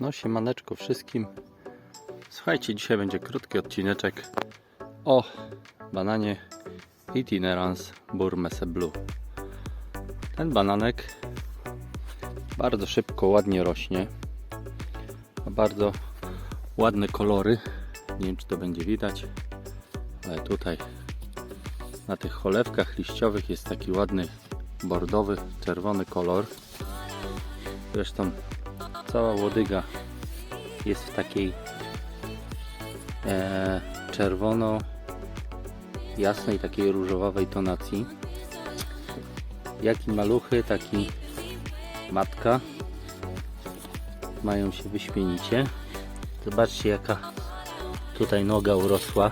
No siemaneczko wszystkim. Słuchajcie, dzisiaj będzie krótki odcineczek o bananie Itinerance Burmese Blue. Ten bananek bardzo szybko, ładnie rośnie. Ma bardzo ładne kolory. Nie wiem, czy to będzie widać, ale tutaj na tych cholewkach liściowych jest taki ładny bordowy, czerwony kolor. Zresztą cała łodyga jest w takiej e, czerwono jasnej, takiej różowej tonacji. Jaki maluchy, taki matka mają się wyśmienicie. Zobaczcie jaka tutaj noga urosła.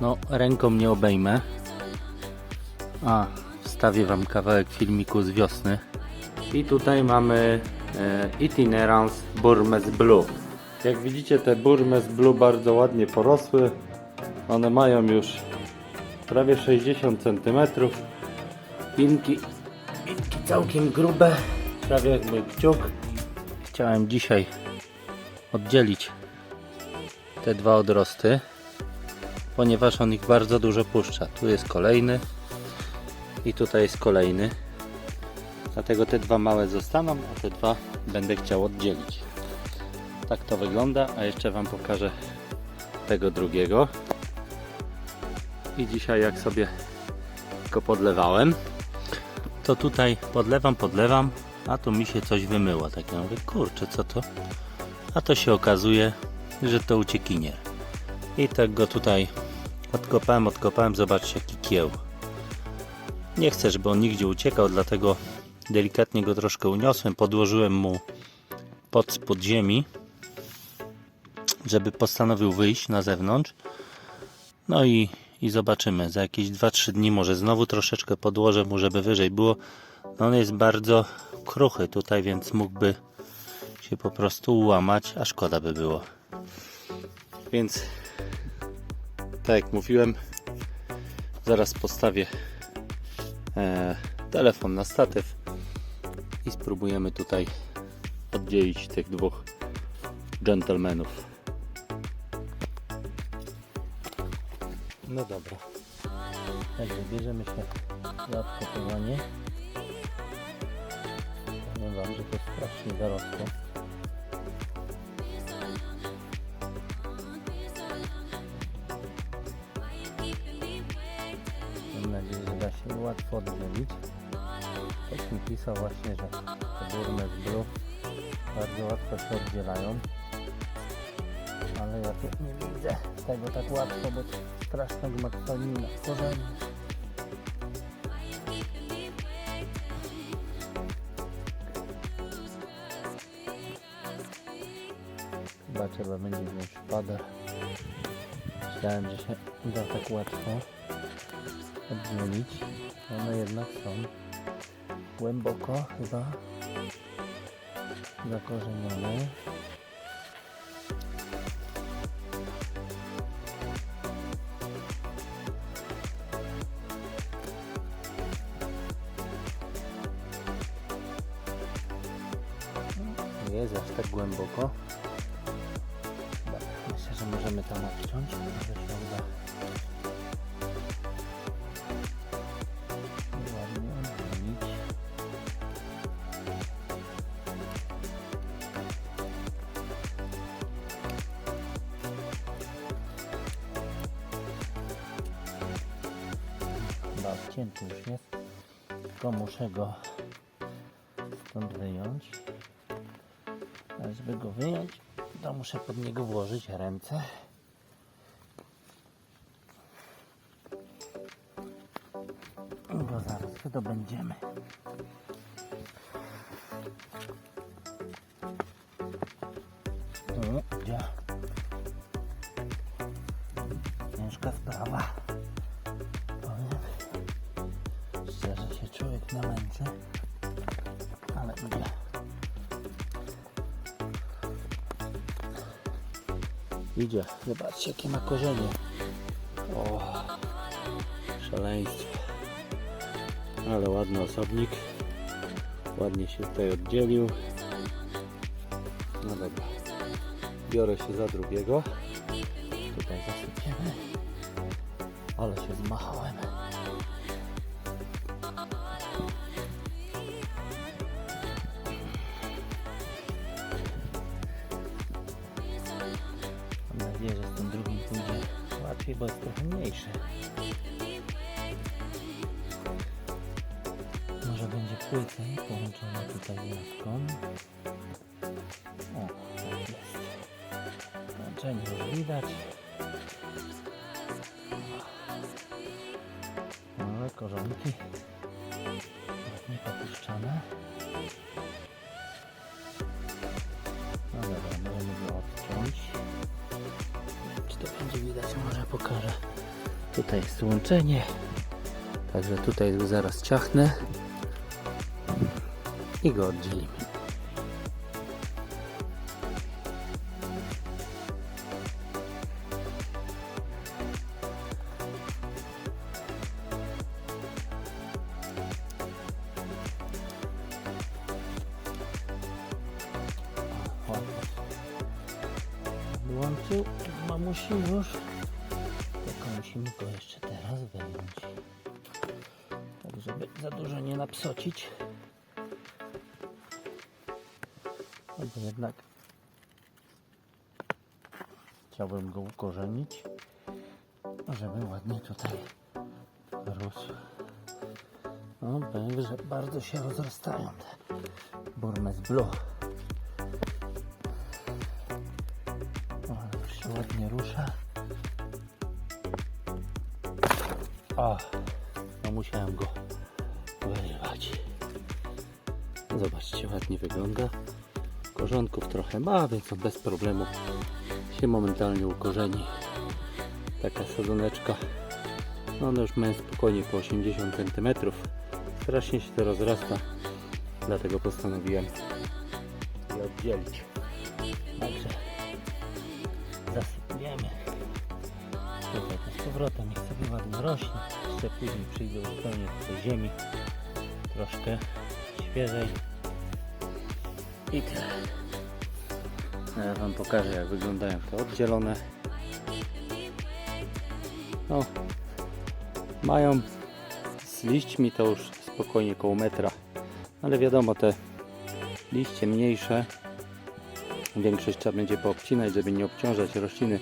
No, ręką nie obejmę. A, wstawię Wam kawałek filmiku z wiosny. I tutaj mamy e, Itinerance Burmese Blue. Jak widzicie te Burmese Blue bardzo ładnie porosły. One mają już prawie 60 cm. Pinki, pinki całkiem grube, prawie jak mój kciuk. Chciałem dzisiaj oddzielić te dwa odrosty, ponieważ on ich bardzo dużo puszcza. Tu jest kolejny i tutaj jest kolejny. Dlatego te dwa małe zostaną, a te dwa będę chciał oddzielić. Tak to wygląda, a jeszcze Wam pokażę tego drugiego. I dzisiaj jak sobie go podlewałem, to tutaj podlewam, podlewam, a tu mi się coś wymyło. Tak ja mówię, kurczę, co to? A to się okazuje, że to uciekinier. I tak go tutaj odkopałem, odkopałem, zobaczcie jaki kieł. Nie chcę, żeby on nigdzie uciekał, dlatego delikatnie go troszkę uniosłem, podłożyłem mu pod spód ziemi, żeby postanowił wyjść na zewnątrz. No i, i zobaczymy. Za jakieś 2-3 dni może znowu troszeczkę podłożę mu, żeby wyżej było. No on jest bardzo kruchy tutaj, więc mógłby się po prostu ułamać, a szkoda by było. Więc tak jak mówiłem, zaraz postawię e, telefon na statyw i spróbujemy tutaj oddzielić tych dwóch dżentelmenów. No dobra. Także bierzemy się za odkopywanie. Powiem Wam, że to strasznie zarosło. Mam nadzieję, że da się łatwo oddzielić. Ktoś mi pisał właśnie, że te burmy z blue bardzo łatwo się oddzielają. Ale ja tu nie widzę tego tak łatwo, bo straszna gmatwanina w korzeniu. Chyba trzeba będzie wziąć szpadę. Myślałem, że się da tak łatwo oddzielić. One jednak są głęboko chyba zakorzenione. Jest aż tak głęboko. Myślę, że możemy tam odciąć. Może się uda. Muszę go stąd wyjąć. A żeby go wyjąć, to muszę pod niego włożyć ręce. I go zaraz wydobędziemy. Gdzie? Ciężka sprawa. Idzie. Zobaczcie jakie ma korzenie. O, szaleństwo. Ale ładny osobnik. Ładnie się tutaj oddzielił. No dobra. Biorę się za drugiego. Tutaj zasypiemy. Ale się zmachałem. Może będzie płycej połączona tutaj jawką. O, tak jest. Połączenie już widać. Ale korzonki ładnie popuszczane. No dobra, możemy go odciąć. Czy to będzie widać? Może pokażę. Tutaj jest łączenie. Także tutaj go zaraz ciachnę i go oddzielimy. Włączył mamusi już. Musimy go jeszcze teraz wyjąć. Tak, żeby za dużo nie napsocić. Albo jednak chciałbym go ukorzenić, żeby ładnie tutaj rósł. No, powiem, że bardzo się rozrastają te Burmese Blue. Ale już się ładnie rusza. O, no musiałem go wyrwać. Zobaczcie, ładnie wygląda. Korzonków trochę ma, więc on bez problemu się momentalnie ukorzeni. Taka sadzoneczka. No one już mają spokojnie po 80 cm. Strasznie się to rozrasta, dlatego postanowiłem je oddzielić. Także zasypujemy. Tutaj powrotem niech sobie ładnie rośnie. Jeszcze później przyjdę zupełnie do ziemi. Troszkę świeżej. I tyle. Ja Wam pokażę jak wyglądają te oddzielone. No, mają z liśćmi to już spokojnie koło metra. Ale wiadomo te liście mniejsze większość trzeba będzie poobcinać, żeby nie obciążać rośliny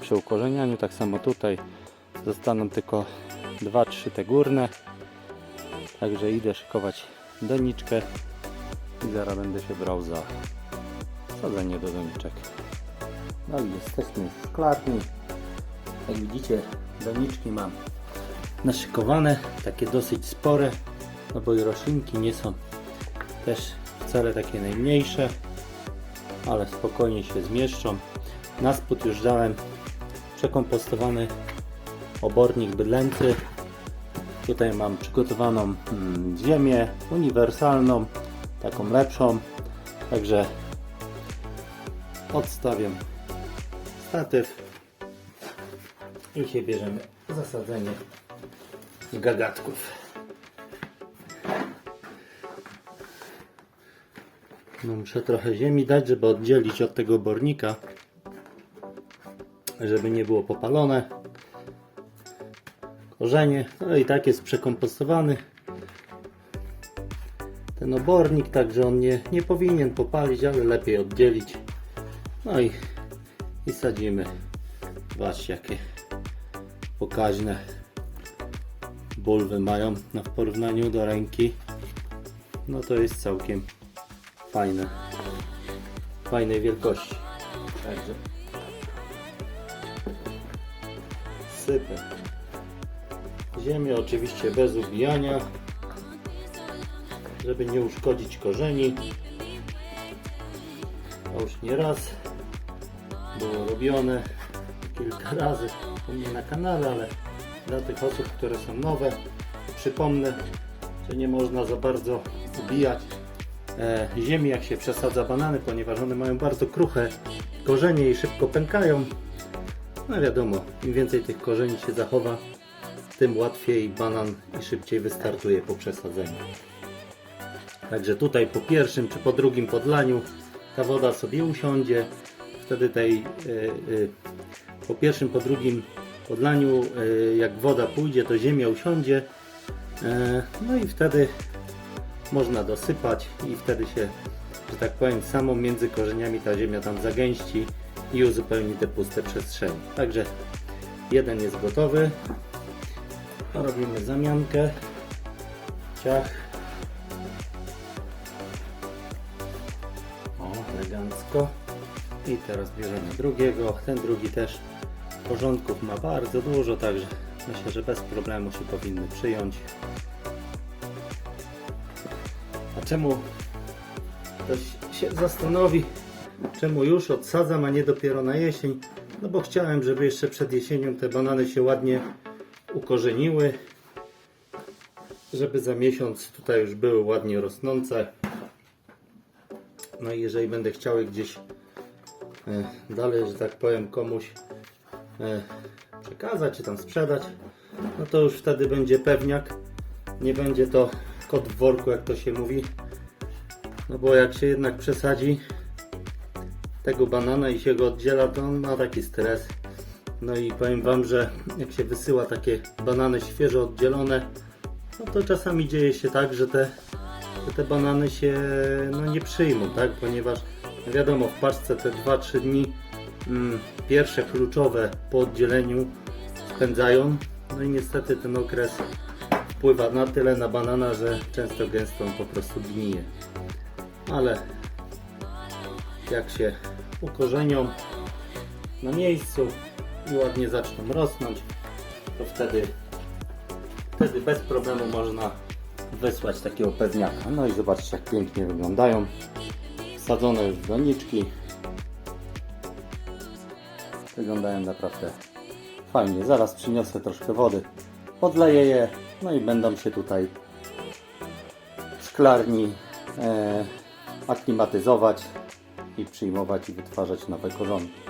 przy ukorzenianiu. Tak samo tutaj zostaną tylko 2-3 te górne. Także idę szykować doniczkę i zaraz będę się brał za sadzenie do doniczek. No i jesteśmy w szklarni. Jak widzicie, doniczki mam naszykowane, takie dosyć spore, no bo i roślinki nie są też wcale takie najmniejsze, ale spokojnie się zmieszczą. Na spód już dałem przekompostowany obornik bydlęcy. Tutaj mam przygotowaną mm, ziemię uniwersalną, taką lepszą. Także odstawiam statyw i się bierzemy zasadzenie gagatków. No muszę trochę ziemi dać, żeby oddzielić od tego bornika, żeby nie było popalone. Korzenie, no i tak jest przekompostowany ten obornik, także on nie, nie powinien popalić, ale lepiej oddzielić. No i, i sadzimy. Zobaczcie jakie pokaźne bulwy mają no, w porównaniu do ręki. No to jest całkiem fajne. Fajnej wielkości. Także sypę. Ziemię oczywiście bez ubijania, żeby nie uszkodzić korzeni. To już nie raz było robione kilka razy u mnie na kanale, ale dla tych osób, które są nowe, przypomnę, że nie można za bardzo ubijać e, ziemi, jak się przesadza banany, ponieważ one mają bardzo kruche korzenie i szybko pękają. No wiadomo, im więcej tych korzeni się zachowa, tym łatwiej banan i szybciej wystartuje po przesadzeniu. Także tutaj po pierwszym czy po drugim podlaniu ta woda sobie usiądzie. Wtedy tej y, y, po pierwszym, po drugim podlaniu, y, jak woda pójdzie, to ziemia usiądzie. E, No i wtedy można dosypać i wtedy się, że tak powiem, samą między korzeniami ta ziemia tam zagęści i uzupełni te puste przestrzenie. Także jeden jest gotowy. Robimy zamiankę. Ciach. O, elegancko. I teraz bierzemy drugiego. Ten drugi też porządków ma bardzo dużo, także myślę, że bez problemu się powinny przyjąć. A czemu ktoś się zastanowi, czemu już odsadzam, a nie dopiero na jesień? No bo chciałem, żeby jeszcze przed jesienią te banany się ładnie ukorzeniły, żeby za miesiąc tutaj już były ładnie rosnące. No i jeżeli będę chciał gdzieś e, dalej, że tak powiem, komuś e, przekazać czy tam sprzedać, no to już wtedy będzie pewniak. Nie będzie to kot w worku, jak to się mówi. No bo jak się jednak przesadzi tego banana i się go oddziela, to on ma taki stres. No i powiem Wam, że jak się wysyła takie banany świeżo oddzielone, no to czasami dzieje się tak, że te, że te banany się no, nie przyjmą, tak? Ponieważ no wiadomo, w paczce te 2-3 dni mm, pierwsze kluczowe po oddzieleniu spędzają. No i niestety ten okres wpływa na tyle na banana, że często gęsto on po prostu gnije. Ale jak się ukorzenią na miejscu i ładnie zaczną rosnąć, to wtedy, wtedy bez problemu można wysłać takiego pewniaka. No i zobaczcie jak pięknie wyglądają. Wsadzone już doniczki. Wyglądają naprawdę fajnie. Zaraz przyniosę troszkę wody, podleję je, no i będą się tutaj w szklarni e, aklimatyzować i przyjmować i wytwarzać nowe korzonki.